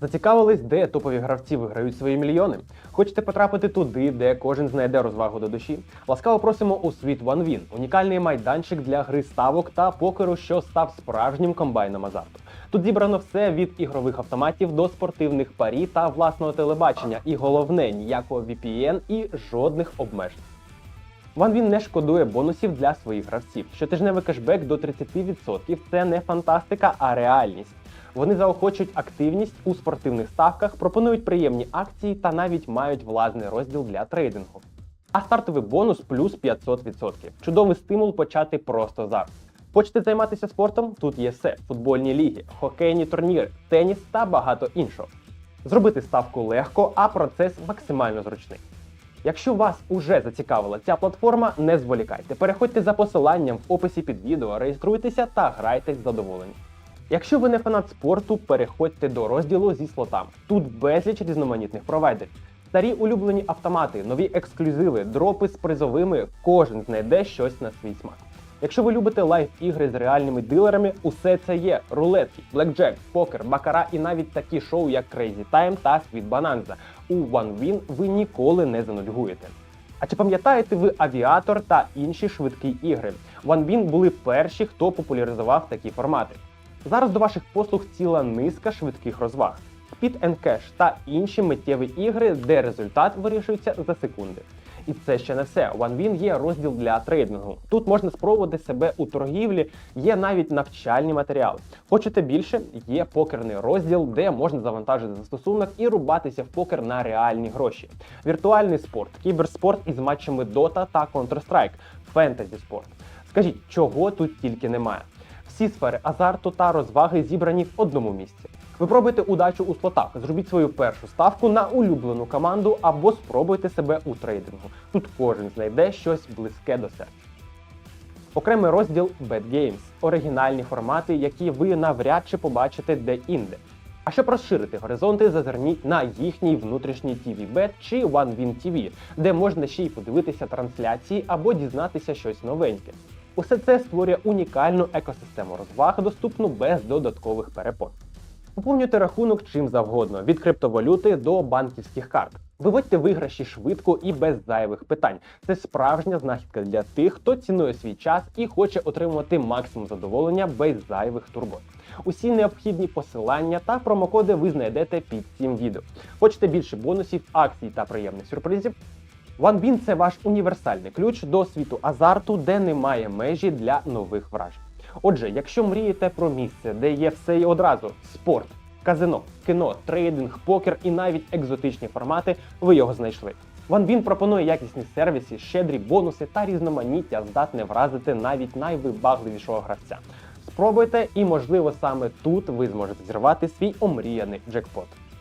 Зацікавились, де топові гравці виграють свої мільйони? Хочете потрапити туди, де кожен знайде розвагу до душі? Ласкаво просимо у світ OneWin – унікальний майданчик для гри ставок та покеру, що став справжнім комбайном азарту. Тут зібрано все від ігрових автоматів до спортивних парі та власного телебачення. І головне ніякого VPN і жодних обмежень. OneWin не шкодує бонусів для своїх гравців. Щотижневий кешбек до 30% – це не фантастика, а реальність. Вони заохочують активність у спортивних ставках, пропонують приємні акції та навіть мають власний розділ для трейдингу. А стартовий бонус плюс 500%. Чудовий стимул почати просто зараз. Хочете займатися спортом? Тут є все: футбольні ліги, хокейні турніри, теніс та багато іншого. Зробити ставку легко, а процес максимально зручний. Якщо вас уже зацікавила ця платформа, не зволікайте. Переходьте за посиланням в описі під відео, реєструйтеся та грайтесь з задоволенням. Якщо ви не фанат спорту, переходьте до розділу зі слотами. Тут безліч різноманітних провайдерів. Старі улюблені автомати, нові ексклюзиви, дропи з призовими, кожен знайде щось на свій смак. Якщо ви любите лайв-ігри з реальними дилерами, усе це є: рулетки, блекджек, покер, бакара і навіть такі шоу, як Crazy Time та Sweet Bonanza. У OneWin ви ніколи не занудьгуєте. А чи пам'ятаєте ви авіатор та інші швидкі ігри? OneWin були перші, хто популяризував такі формати. Зараз до ваших послуг ціла низка швидких розваг. And Cash та інші миттєві ігри, де результат вирішується за секунди. І це ще не все. OneWin є розділ для трейдингу. Тут можна спробувати себе у торгівлі, є навіть навчальні матеріали. Хочете більше? Є покерний розділ, де можна завантажити застосунок і рубатися в покер на реальні гроші. Віртуальний спорт, кіберспорт із матчами Dota та Counter-Strike, фентезі спорт. Скажіть, чого тут тільки немає? Всі сфери азарту та розваги зібрані в одному місці. Ви пробуйте удачу у слотах, зробіть свою першу ставку на улюблену команду або спробуйте себе у трейдингу. Тут кожен знайде щось близьке до серця. Окремий розділ Bad Games – оригінальні формати, які ви навряд чи побачите де-інде. А щоб розширити горизонти, зазирніть на їхній внутрішній TV Bet чи OneWin TV, де можна ще й подивитися трансляції або дізнатися щось новеньке. Усе це створює унікальну екосистему розваг, доступну без додаткових перепон. Поповнюйте рахунок чим завгодно, від криптовалюти до банківських карт. Виводьте виграші швидко і без зайвих питань. Це справжня знахідка для тих, хто цінує свій час і хоче отримувати максимум задоволення без зайвих турбот. Усі необхідні посилання та промокоди ви знайдете під цим відео. Хочете більше бонусів, акцій та приємних сюрпризів? OneBin – це ваш універсальний ключ до світу азарту, де немає межі для нових вражень. Отже, якщо мрієте про місце, де є все і одразу спорт, казино, кіно, трейдинг, покер і навіть екзотичні формати, ви його знайшли. OneBin пропонує якісні сервіси, щедрі бонуси та різноманіття, здатне вразити навіть найвибагливішого гравця. Спробуйте, і можливо саме тут ви зможете зірвати свій омріяний джекпот.